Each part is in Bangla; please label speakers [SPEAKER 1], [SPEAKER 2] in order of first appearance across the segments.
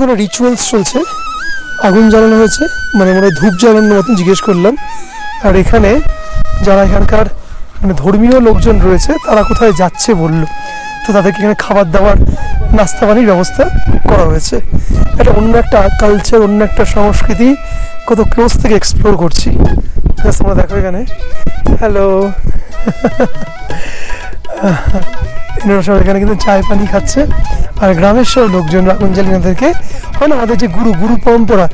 [SPEAKER 1] কোনো রিচুয়ালস চলছে। আগুন জ্বালানো হয়েছে। মানে মনে ধূপ জ্বালানোর মতন জিজ্ঞেস করলাম। আর এখানে যারা এখানকার মানে ধর্মীয় লোকজন রয়েছে, তারা কোথায় যাচ্ছে বলল। তো তাদেরকে এখানে খাবার দাবার, নাস্তা পানির ব্যবস্থা করা হয়েছে। এটা অন্য একটা কালচার অন্য একটা সংস্কৃতি কত ক্লোজ থেকে এক্সপ্লোর করছি। তোমরা দেখো এখানে। হ্যালো এনারা সব এখানে কিন্তু চায় পানি খাচ্ছে। আর গ্রামের সব লোকজন রাগুঞ্জালি এনাদেরকে হয় না আমাদের যে গুরু গুরু পরম্পরা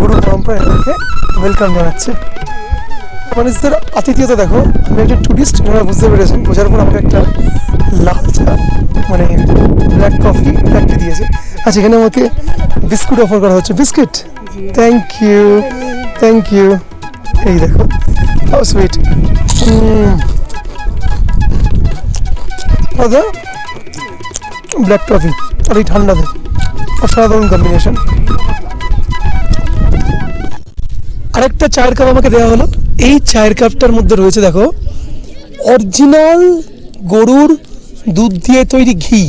[SPEAKER 1] গুরু পরম্পরা এনাদেরকে ওয়েলকাম জানাচ্ছে। মানুষদের আতিথিয়তা দেখো, আমি একজন টুরিস্ট এনারা বুঝতে পেরেছেন, বোঝার পর আমাকে একটা লাল চা মানে ব্ল্যাক কফি ব্ল্যাক দিয়েছে। আচ্ছা এখানে আমাকে বিস্কুট অফার করা হচ্ছে। Biscuit? Thank you thank you এই দেখো হাউ সুইট ব্ল্যাক কফি আর এই ঠান্ডাতে অসাধারণ কম্বিনেশন আরেকটা চায়ের কাপ আমাকে দেওয়া হলো। এই চায়ের কাপটার মধ্যে রয়েছে, দেখো অরিজিনাল গরুর দুধ দিয়ে তৈরি ঘি।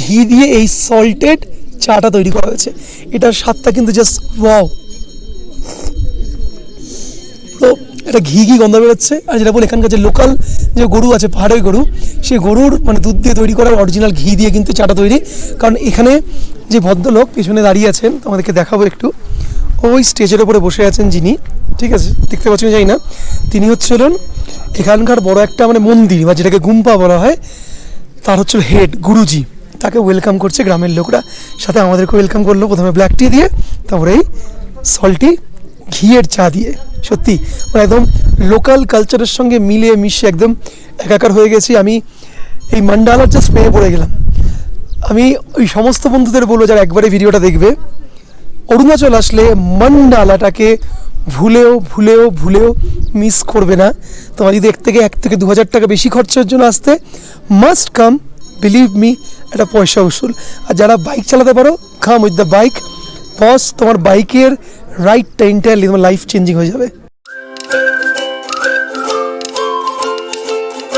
[SPEAKER 1] ঘি দিয়ে এই সল্টেড চাটা তৈরি করা হয়েছে। এটার স্বাদটা কিন্তু জাস্ট ওয়াও এটা ঘি ঘি গন্ধ বেরোচ্ছে। আর যেটা বলে, এখানকার যে লোকাল যে গরু আছে পাহাড়ের গরু সেই গরুর মানে দুধ দিয়ে তৈরি করা অরিজিনাল ঘি দিয়ে কিন্তু চাটা তৈরি। কারণ এখানে যে ভদ্রলোক পিছনে দাঁড়িয়ে আছেন তোমাদেরকে দেখাবো একটু। ওই স্টেজের ওপরে বসে আছেন যিনি, ঠিক আছে, দেখতে পাচ্ছেন যাই না। তিনি হচ্ছিলেন এখানকার বড় একটা মানে মন্দির, বা যেটাকে গুম্পা বলা হয়, তার হচ্ছিল হেড গুরুজি। তাকে ওয়েলকাম করছে গ্রামের লোকরা। সাথে আমাদেরকে ওয়েলকাম করল, প্রথমে ব্ল্যাক টি দিয়ে, তারপরে এই সল্টি ঘিয়ের চা দিয়ে। সত্যি মানে একদম লোকাল কালচারের সঙ্গে মিলিয়ে মিশে একদম একাকার হয়ে গেছি। আমি এই মান্ডালার জাস্ট পেয়ে পড়ে গেলাম। আমি ওই সমস্ত বন্ধুদের বলব, যারা একবারে ভিডিওটা দেখবে, অরুণাচল আসলে মান্ডালাটাকে ভুলেও ভুলেও ভুলেও মিস করবে না। তোমার যদি এক থেকে এক থেকে দু হাজার টাকা বেশি খরচের জন্য আসতে মাস্ট কাম বিলিভ মি এটা পয়সা উসুল। আর যারা বাইক চালাতে পারো come with the bike boss তোমার বাইকের রাইট টাইমটা লাইফ চেঞ্জিং হয়ে যাবে।